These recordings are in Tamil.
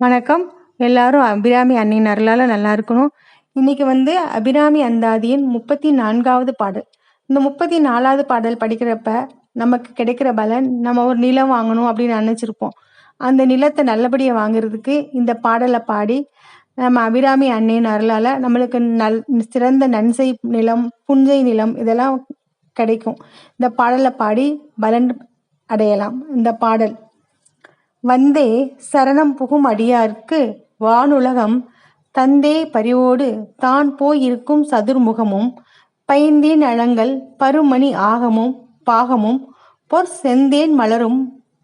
வணக்கம். எல்லாரும் அபிராமி அன்னையின் அருளால் நல்லா இருக்கணும். இன்னைக்கு வந்து அபிராமி அந்தாதியின் முப்பத்தி நான்காவது பாடல். இந்த முப்பத்தி நாலாவது பாடல் படிக்கிறப்ப நமக்கு கிடைக்கிற பலன் நம்ம ஒரு நிலம் வாங்கணும் அப்படின்னு நினைச்சிருப்போம். அந்த நிலத்தை நல்லபடியாக வாங்குறதுக்கு இந்த பாடலை பாடி நம்ம அபிராமி அன்னையின் அருளால் நம்மளுக்கு நல் சிறந்த நன்சை நிலம் புஞ்சை நிலம் இதெல்லாம் கிடைக்கும். இந்த பாடலை பாடி பலன் அடையலாம். இந்த பாடல். வந்தே சரணம் புகும் அடியார்க்கு வானுலகம். தந்தே பரிவோடு தான் போயிருக்கும் சதுர்முகமும். பைந்தேன் அழங்கள் பருமணி ஆகமும் பாகமும். பொற் செந்தேன் மலரும்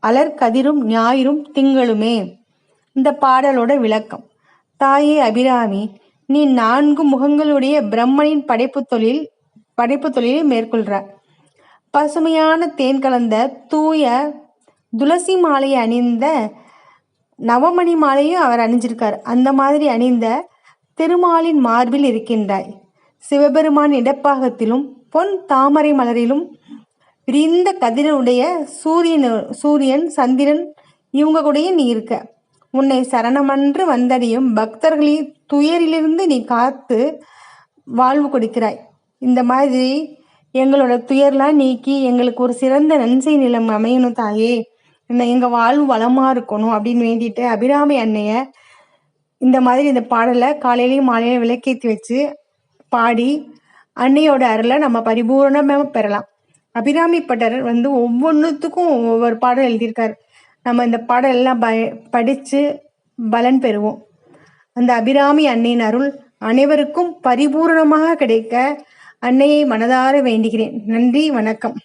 அலர்கதிரும் ஞாயிறும் திங்களுமே. இந்த பாடலோட விளக்கம். தாயே அபிராமி நீ நான்கு முகங்களுடைய பிரம்மனின் படைப்பு தொழில் படைப்பு தொழிலை மேற்கொள்ற பசுமையான தேன் கலந்த தூய துளசி மாலையை அணிந்த நவமணி மாலையும் அவர் அணிஞ்சிருக்கார். அந்த மாதிரி அணிந்த திருமாலின் மார்பில் இருக்கின்றாய். சிவபெருமான் இடப்பாகத்திலும் பொன் தாமரை மலரிலும் விரிந்த கதிரனுடைய சூரியன் சூரியன் சந்திரன் இவங்க கூடயே நீ இருக்க. உன்னை சரணமன்று வந்தடையும் பக்தர்களின் துயரிலிருந்து நீ காத்து வாழ்வு கொடுக்கிறாய். இந்த மாதிரி எங்களோட துயர்லாம் நீக்கி எங்களுக்கு ஒரு சிறந்த நன்சை நிலம் அமையணும் தாயே. இந்த எங்கள் வாழ்வு வளமாக இருக்கணும் அப்படின்னு வேண்டிட்டு அபிராமி அன்னைய இந்த மாதிரி இந்த பாடலை காலையிலையும் மாலையிலையும் விளக்கேற்றி வச்சு பாடி அன்னையோட அருளை நம்ம பரிபூர்ணமாக பெறலாம். அபிராமி பட்டர் வந்து ஒவ்வொன்றுத்துக்கும் ஒவ்வொரு பாடல் எழுதியிருக்காரு. நம்ம இந்த பாடல் எல்லாம் ப படித்து பலன் பெறுவோம். அந்த அபிராமி அன்னையின் அருள் அனைவருக்கும் பரிபூர்ணமாக கிடைக்க அன்னையை மனதார வேண்டுகிறேன். நன்றி வணக்கம்.